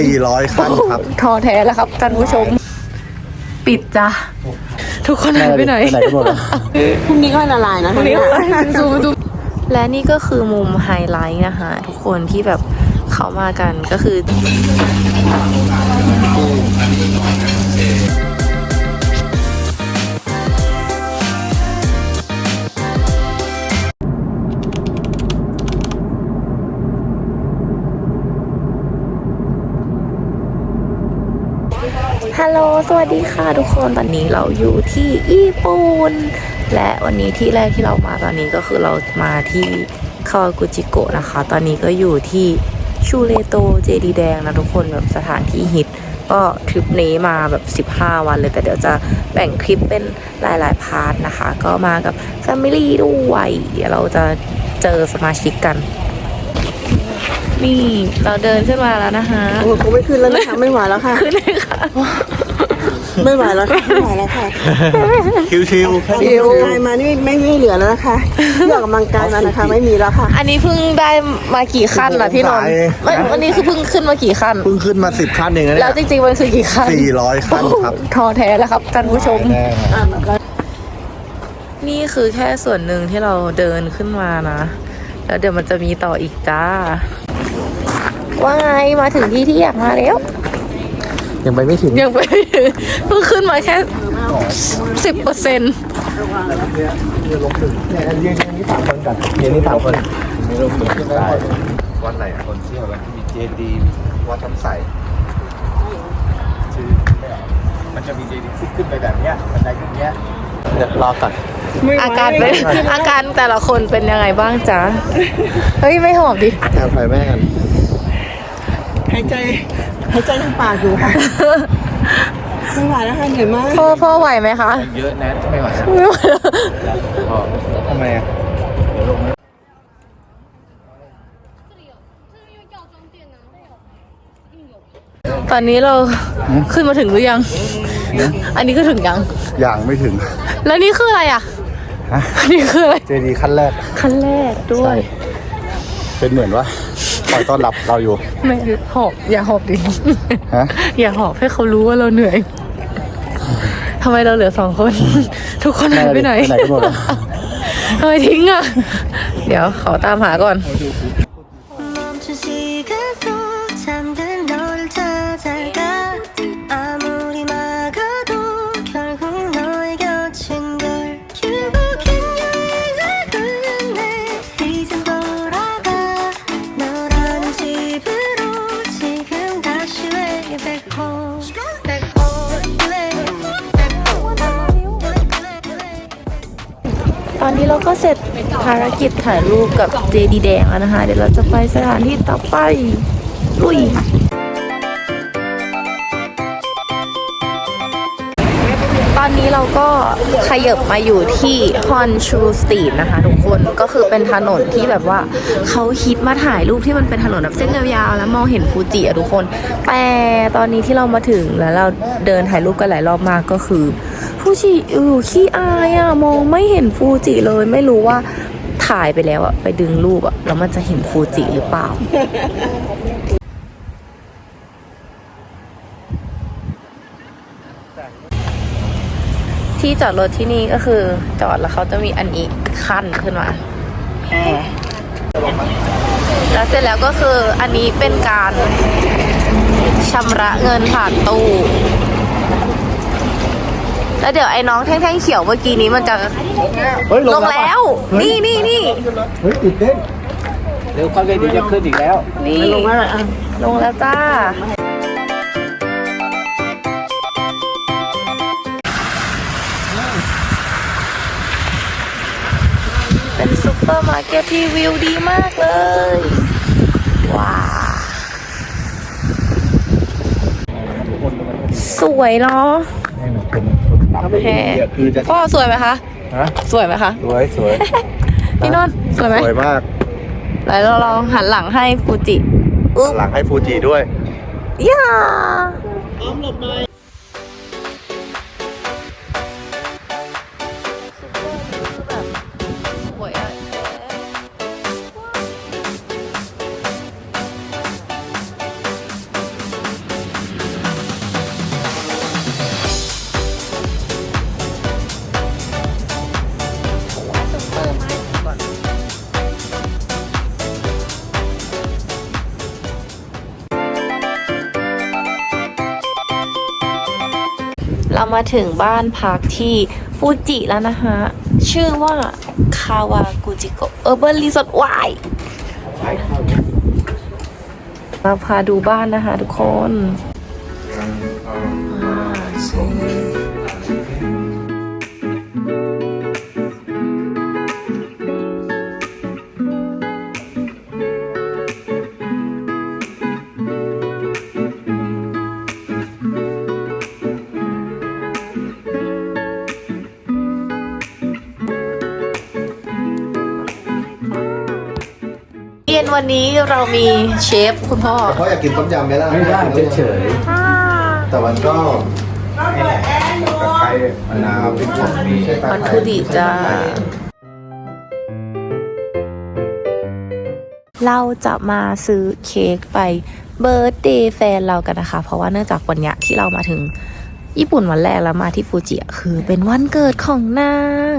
400ขั้นครับท้อแท้แล้วครับท่านผู้ชม ปิดจ้ะทุกคนหายไปไหนไปไหนกันหมดอะพรุ่งนี้ก็ละลายนะวันนี้ซูมดูและนี่ก็คือมุมไฮไลท์นะคะ ทุกคนที่แบบเขามากันก็คือ ฮัลโหล สวัสดีค่ะทุกคน ตอนนี้เราอยู่ที่ญี่ปุ่น และวันนี้ที่แรกที่เรามาตอนนี้ก็คือเรามาที่คาวากุจิโกะนะคะ ตอนนี้ก็อยู่ที่ชูเลโตเจดีแดงนะทุกคนแบบสถานที่ฮิต ก็ทริปนี้มาแบบ 15 วันเลย แต่เดี๋ยวจะแบ่งคลิปเป็นหลายๆ พาร์ทนะคะ ก็มากับแฟมิลี่ด้วยเดี๋ยวเราจะเจอสมาชิกกัน นี่เราเดินขึ้นมาแล้วนะคะโอ้โหคงไม่ขึ้นแล้วนะคะไม่ไหวแล้วค่ะ ขึ้นเลยค่ะ ไม่ไหวแล้วค่ะไม่ไหวแล้วค่ะชิวๆแค่ออกนี้กำลังกายมานี่ไม่ไม่เหลือแล้วนะคะที่ออกกำลังกายมานะคะ ไม่มีแล้วค่ะ อันนี้เพิ่งได้มากี่ขั้นล่ะพี่นนท์วันวันนี้คือเพิ่งขึ้นมากี่ขั้น เพิ่งขึ้นมา10ขั้นเองนะแล้เนี่วยจริงๆมันคือกี่ขั้น400ขั้นครับท้อแท้แล้วครับท่านผู้ชม แน่ครับนี่คือแค่ส่วนหนึ่งที่เราเดินขึ้นมานะ แล้วเดี๋ยวมันจะมีต่ออีกจ้า ว่าไงมาถึงที่ที่อยากมาแล้ว ยังไปไม่ถึงยังไปไม่ถึงเพิ่งขึ้นมาแค่สิบเปอร์เซ็นต์เนี่ยเรียนนี่สามคนกันเรียนนี่สามคนไม่ลงถึงขึ้นได้วัดไหนอะคนเที่ยวแล้วที่มีเจดีย์วัดทำใสชื่อไม่ออกมันจะมีเจดีย์ที่ขึ้นไปแบบเนี้ยบันไดขึ้นเนี้ยเดี๋ยวรอก่อนอาการเป็นอาการแต่ละคนเป็นยังไงบ้างจ๊ะ เฮ้ย ไม่หอบดิแอบไปแม่กัน หายใจหายใจทางปากอยู่ค่ะไม่ไหวแล้วค่ะเหนื่อยมากพ่อพ่อไหวไหมคะ เยอะนะไม่ไหวไม่ไหวแล้วพ่อทำไมอะตอนนี้เราขึ้นมาถึงหรือยัง อันนี้ก็ถึงยัง อย่างไม่ถึง แล้วนี่คืออะไรอะฮะอันนี้คืออะไร เจดีย์ขั้นแรก ขั้นแรกด้วย เป็นเหมือนว่า คอยต้อนรับเราอยู่ ไม่หอบอย่าหอบดิฮะ อย่าหอบให้เขารู้ว่าเราเหนื่อยทำไมเราเหลือสองคน ทุกคนหายไปไหนไปไหนกันหมดอะ ทำไมทิ้งอะ เดี๋ยวขอตามหาก่อน ภารกิจถ่ายรูปกับเจดีแดงแล้วนะคะ เดี๋ยวเราจะไปสถานที่ต่อไปลุยตอนนี้เราก็ขยับมาอยู่ที่ฮอนชูสตรีทนะคะ ทุกคนก็คือเป็นถนนที่แบบว่าเขาฮิตมาถ่ายรูปที่มันเป็นถนนแบบเส้นยาวๆแล้วมองเห็นฟูจิอะทุกคน แต่ตอนนี้ที่เรามาถึงแล้วเราเดินถ่ายรูปกันหลายรอบมากก็คือฟูจิอยู่ขี้อายอะมองไม่เห็นฟูจิเลย ไม่รู้ว่า ถ่ายไปแล้วอะไปดึงรูปอะแล้วมันจะเห็นฟูจิหรือเปล่า ที่จอดรถที่นี่ก็คือจอดแล้วเขาจะมีอันนี้ขั้นขึ้นมาแพรแล้วเสร็จแล้วก็คืออันนี้เป็นการชำระเงินผ่านตู้ แล้วเดี๋ยวไอ้น้องแท่งๆเขียวเมื่อกี้นี้มันจะเฮ้ยลงแล้ว นี่นี่นี่เฮ้ยตื่นเต้นเร็วความเร็วเดี๋ยวจะขึ้นอีกแล้ว นี่ลงมาแล้วอะลงแล้วจ้า เป็นซุปเปอร์มาร์เก็ตที่วิวดีมากเลย ว้าวสวยเนาะ ให้มันเป็นคนนับแพรคือจะพ่อสวยไหมคะฮะสวยไหมคะ สวยสวยพี่นนท์สวยไหมสวยมากแล้วเราลองหันหลังให้ฟูจิหลังให้ฟูจิด้วยย่าเรามาถึงบ้านพักที่ฟูจิแล้วนะคะชื่อว่าคาวากุจิโกเออร์เบิร์นรีสอร์ทวายเราพาดูบ้านนะคะทุกคนอ่าใช่ นวันนี้เรามีเชฟคุณพ่อเพราะอยากกินต้มยำไหมล่ะไม่ได้เฉยแต่มันก็นี่แหละตะไคร้มะนาวพริกป่นมีมันคือดีจ้า เราจะมาซื้อเค้กไปเบิร์ d เดย์แฟนเรากันนะคะ เพราะว่าเนื่องจากวันเนี้ยที่เรามาถึงญี่ปุ่นวันแรกแล้วมาที่ฟูจิอะคือเป็นวันเกิดของนาง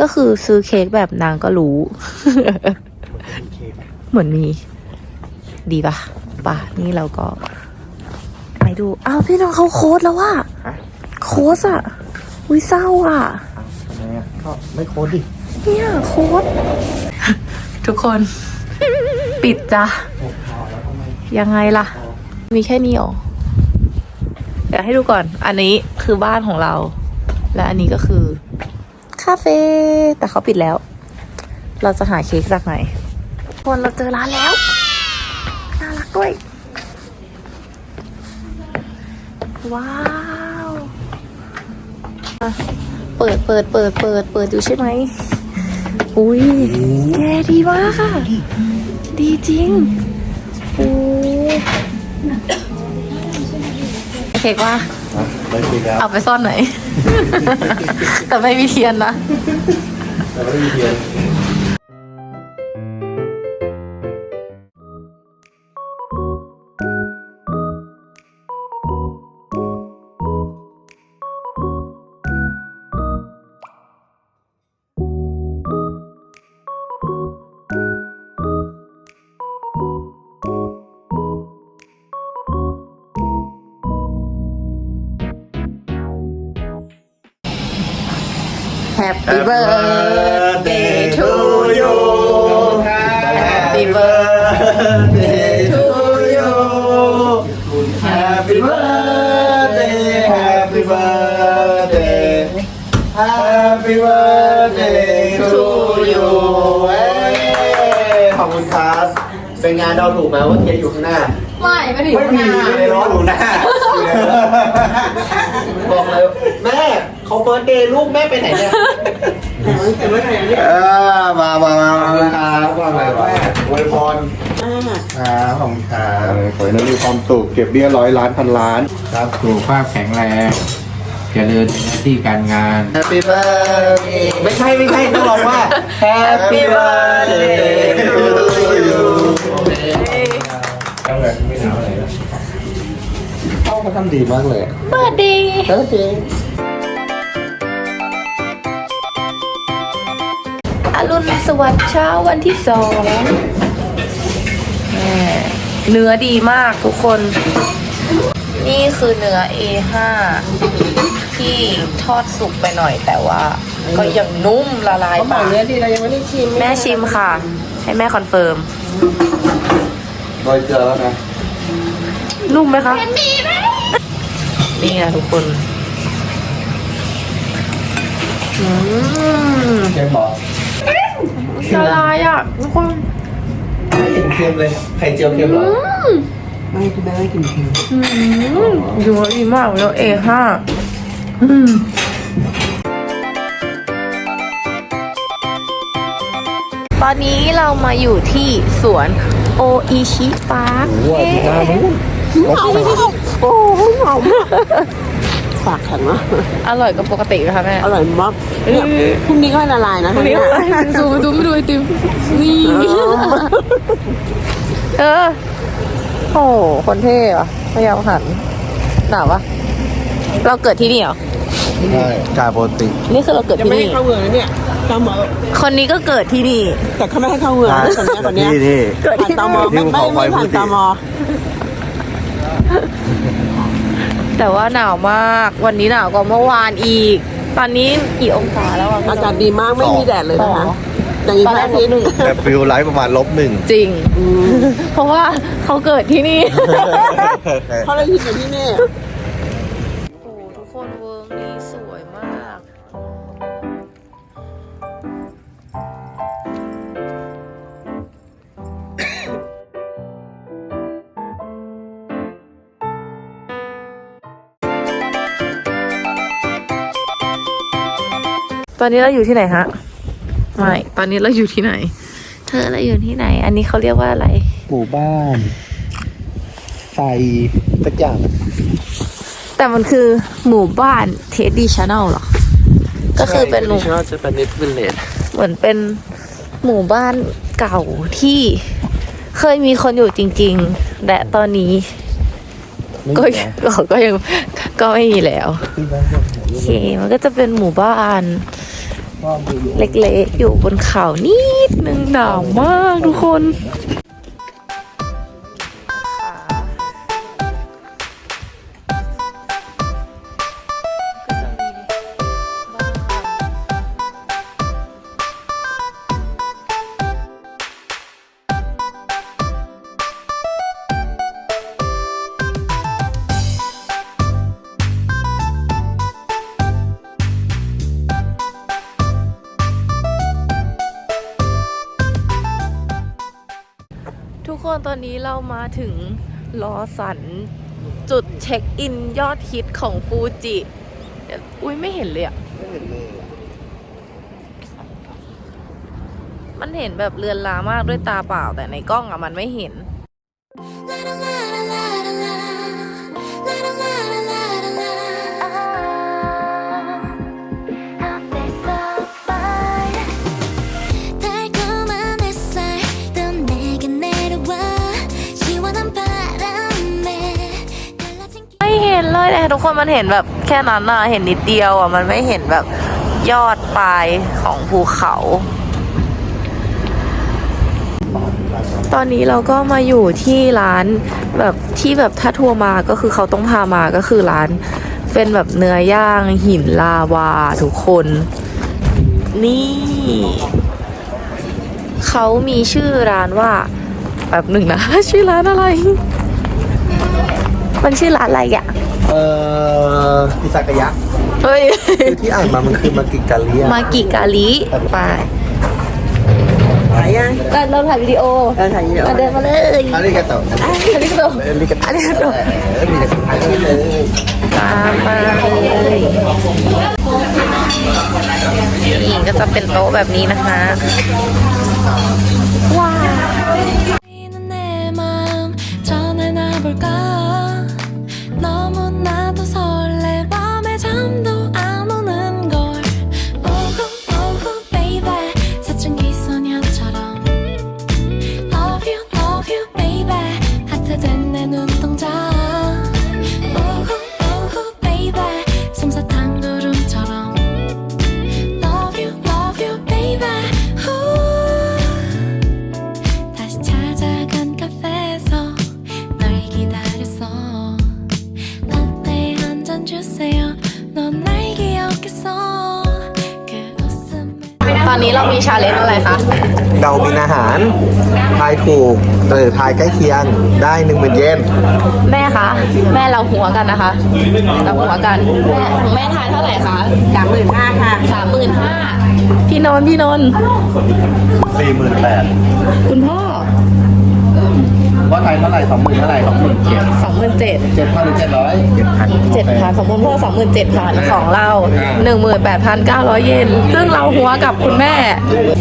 ก็คือซื้อเค้กแบบนางก็รู้ เหมือนมี ดีปะป่ะ นี่เราก็ ไปดู อ้าวพี่น้องเขาโค้ดแล้วว่าโค้ดอะวิเศร้าอะทำไมอะก็ไม่โค้ดดิ เนี่ยโค้ดทุกคน ปิดจ้ะ ยังไงล่ะ มีแค่นี้หรอ เดี๋ยวให้ดูก่อน อันนี้คือบ้านของเรา และอันนี้ก็คือ คาเฟ่ แต่เขาปิดแล้ว เราจะหาเค้กจากไหน คนเราเจอร้านแล้ว น่ารักด้วย ว้าวอะเปิดเปิดเปิดเปิดเปิดอยู่ใช่ไหม อุ้ยแกดีมากค่ะ ดีจริงโอ้เค้กว่าไม่ปิดแล้วเอาไปซ่อนไหน แต่ไม่มีเทียนนะ แต่ไม่ได้มีเทียน Happy birthday to you Happy birthday to you Happy birthday Happy birthday Happy birthday to you เอ้ยขอบคุณครับเป็นงานเราถูกไหมว่าเทียนอยู่ข้างหน้า ไม่ไม่ถึงไม่มีในรถอยู่หน้า บอกเลยแม่ เขาเบิร์ดเดย์ลูกแม่ไปไหนเนี่ยเออมามามามาครับว่าไงวะอวยพรครับขอบคุณครับขอให้น้องมีความสุขเก็บเบี้ยร้อยล้านพันล้านครับสุขภาพแข็งแรงเจริญในหน้าที่การงาน Happy birthday ไม่ใช่ไม่ใช่ต้องบอกว่า Happy birthday to you แล้วแบบไม่หนาวอะไรนะเขาเขาทำดีมากเลยเปิร์ดดีโอเคอ รุณสวัสดิ์เช้าวันที่สองแหม่เนื้อดีมากทุกคน นี่คือเนื้อ A5 ที่ทอดสุกไปหน่อยแต่ว่า ก็ยังนุ่มละลายปากเนื้อดีเรายังไม่ได้ชิม แม่ชิมค่ะ ให้แม่คอนเฟิร์มโดยเกลือแล้วนะนุ่มไหมคะนี่นะทุกคนอืมเค็มบอก ละลายอะทุกคนเค็มเลย ไข่เจียวเค็มเหรอ ไม่คุณแม่ไม่กินเค็มอืมอยู่ดีมากแล้ว A5 อืมตอนนี้เรามาอยู่ที่สวนโออิชิปาร์คโอ้โหดีมากเลยโอ้โหหอม ฝากแข็งนะอร่อยกว่าปกติไหมคะแม่อร่อยมากเนี่ยพรุ่งนี้ก็ละลายนะวันนี้อะไรซูมดูไม่ดูไอติมนี่เออโอ้โหคนเท่อะพยายามหันหนาวปะเราเกิดที่นี่เหรอใช่กาโปรตินี่คือเราเกิดจะที่ไม่ให้นี่เข้าเมืองนะเนี่ยตมคนนี้ก็เกิดที่นี่ แต่เขาไม่ให้เข้าเมืองนะคนเนี้ยคนเนี้ยที่ที่ผ่านตมไม่ไม่ไม่ผ่านตม แต่แต่ว่าหนาวมาก วันนี้หนาวกว่าเมื่อวานอีก ตอนนี้กี่องศาแล้วอะอากาศดีมากไม่มีแดดเลยนะคะอย่างนี้ตอนพแรระกอาทิตย์หนึ่งแต่ฟิลไลฟ์ประมาณลบหนึ่งจริงเพราะว่าเขาเกิดที่นี่เขาเลยทิตย์อยู่ที่นี่ ตอนนี้เราอยู่ที่ไหนฮะ ไม่ ตอนนี้เราอยู่ที่ไหน เธอเราอยู่ที่ไหน อันนี้เขาเรียกว่าอะไร หมู่บ้าน ไฟสักอย่าง แต่มันคือหมู่บ้านเทดดี้ชาแนลเหรอ ก็คือเป็นหมู่ชอบจะเป็นนิดวิลเลจเหมือนเป็นหมู่บ้านเก่าที่เคยมีคนอยู่จริง ๆ และตอนนี้ก็ก็ก็ยังก็ไม่มีแล้วโอเคมันก็จะเป็นหมู่บ้าน เล็กๆ อยู่บนเขานิดนึงหนาวมากทุกคน ตอนนี้เรามาถึงลอสันจุดเช็คอินยอดฮิตของฟูจิเดี๋ยวอุ้ยไม่เห็นเลยอะมันเห็นแบบเลือนลามากด้วยตาเปล่าแต่ในกล้องอะมันไม่เห็น ทุกคนมันเห็นแบบแค่นั้นอะเห็นนิดเดียวอะมันไม่เห็นแบบยอดปลายของภูเขา ตอนนี้เราก็มาอยู่ที่ร้านแบบที่แบบถ้าทัวร์มาก็คือเขาต้องพามาก็คือร้าน เป็นแบบเนื้อย่างหินลาวาทุกคน นี่เขามีชื่อร้านว่าแบบหนึ่งนะ ชื่อร้านอะไร มันชื่อร้านอะไรอะ เอ่อพิซากายะเฮ้ย คือที่อ่านมามันคือมากิกาเลียมากิกาลิไปหายยังเราเราถ่ายวิดีโอเราถ่ายวิดีโอมาเดินมาเลยอาริกาโตอันนี้ก็ต้องอาริกาโตอาริกาโตอาริกาโตอาริกาโตตามมาเลยนี่ก็จะเป็นโต๊ะแบบนี้นะคะ ว้า นนี้เรามีชาเลนจ์อะไรคะเดาบินอาหาร ทายถูกหรือทายใกล้เคียงได้หนึ่งหมื่นเยนแม่คะแม่เราหัวกันนะคะเราหัวกันแม่แม่ทายเท่าไหร่คะสามหมื่นห้าค่ะสามหมื่นห้าพี่นนท์พี่นนท์สี่หมื่นแปดคุณพ่อ ว่าไทยเท่าไหร่สองหมื่นเท่าไหร่สองหมื่นเจ็ดสองหมื่นเจ็ดเจ็ดพันหรือเจ็ดร้อยเจ็ดพันเจ็ดพันสมมติพ่อสองหมื่นเจ็ดพันของเราหนึ่งหมื่นแปดพันเก้าร้อยเยนซึ่งเราหัวกับคุณแม่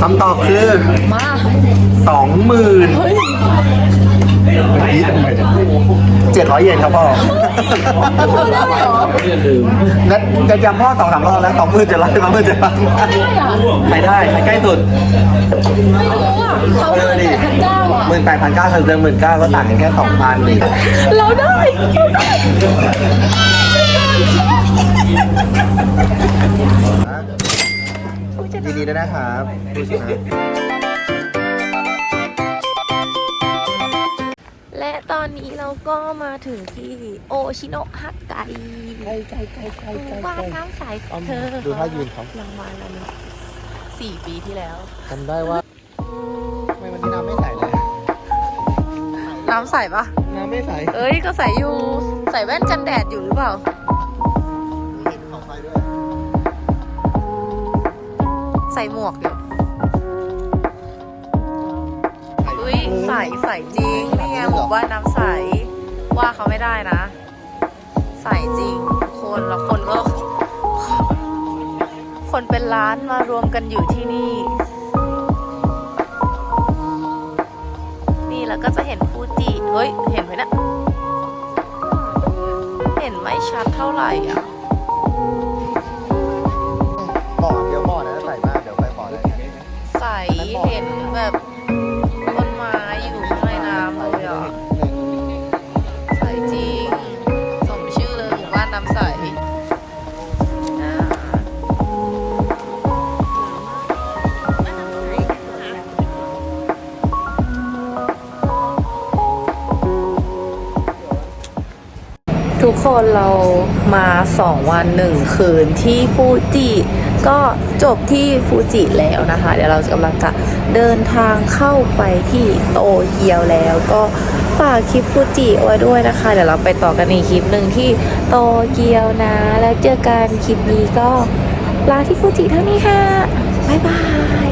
คำตอบคือมาสองหมื่น เฮ้ยเจ็ดร้อยเยนครับพ่องั้นจะย้ำพ่อสองสามรอบแล้วสองหมื่นเจ็ดร้อยสองหมื่นเจ็ดพันไปได้ไปใกล้สุด ไม่รู้อะเขาเอหมื่อนดิแปดพันเก้าอะหมื่นแปดพันเก้าเธอเดินหมื่นเก้าก็ต่างกันแค่สองพันนี่เราได้เราได้ยินดีด้วยนะครับผู้ชนะ และตอนนี้เราก็มาถึงที่โอชิโนะฮักไกใกล้ใกล้ใกล้ใกล้ใกล้บ้าน้ำใสเธอดูท่ายืนเขารางวัลนั้นสี่ปีที่แล้วจำได้ว่าทำไมวันนี้น้ำไม่ใสเลยน้ำใสปะน้ำไม่ใส เอ้ยก็ใสอยู่ ใส่แว่นกันแดดอยู่หรือเปล่าใส่หมวกอยู่ ใสใสจริงนี่ไงหมู่บ้านน้ำใส ว่าเขาไม่ได้นะ ใสจริง คนแล้วคนก็ คนเป็นล้านมารวมกันอยู่ที่นี่ นี่แล้วก็จะเห็นฟูจิเฮ้ย เห็นไหมนะเห็นไม่ชัดเท่าไหร่อะบ่อเดี๋ยวบ่อนะใสมากเดี๋ยวไปบ่อเลยใสเห็นแบบ คนเรามาสองวันหนึ่งคืนที่ฟูจิก็จบที่ฟูจิแล้วนะคะ เดี๋ยวเรากำลังจะเดินทางเข้าไปที่โตเกียวแล้วก็ฝากคลิปฟูจิไว้ด้วยนะคะ เดี๋ยวเราไปต่อกันอีกคลิปหนึ่งที่โตเกียวนะ แล้วเจอกันคลิปนี้ก็ลาที่ฟูจิเท่านี้ค่ะ บ๊ายบาย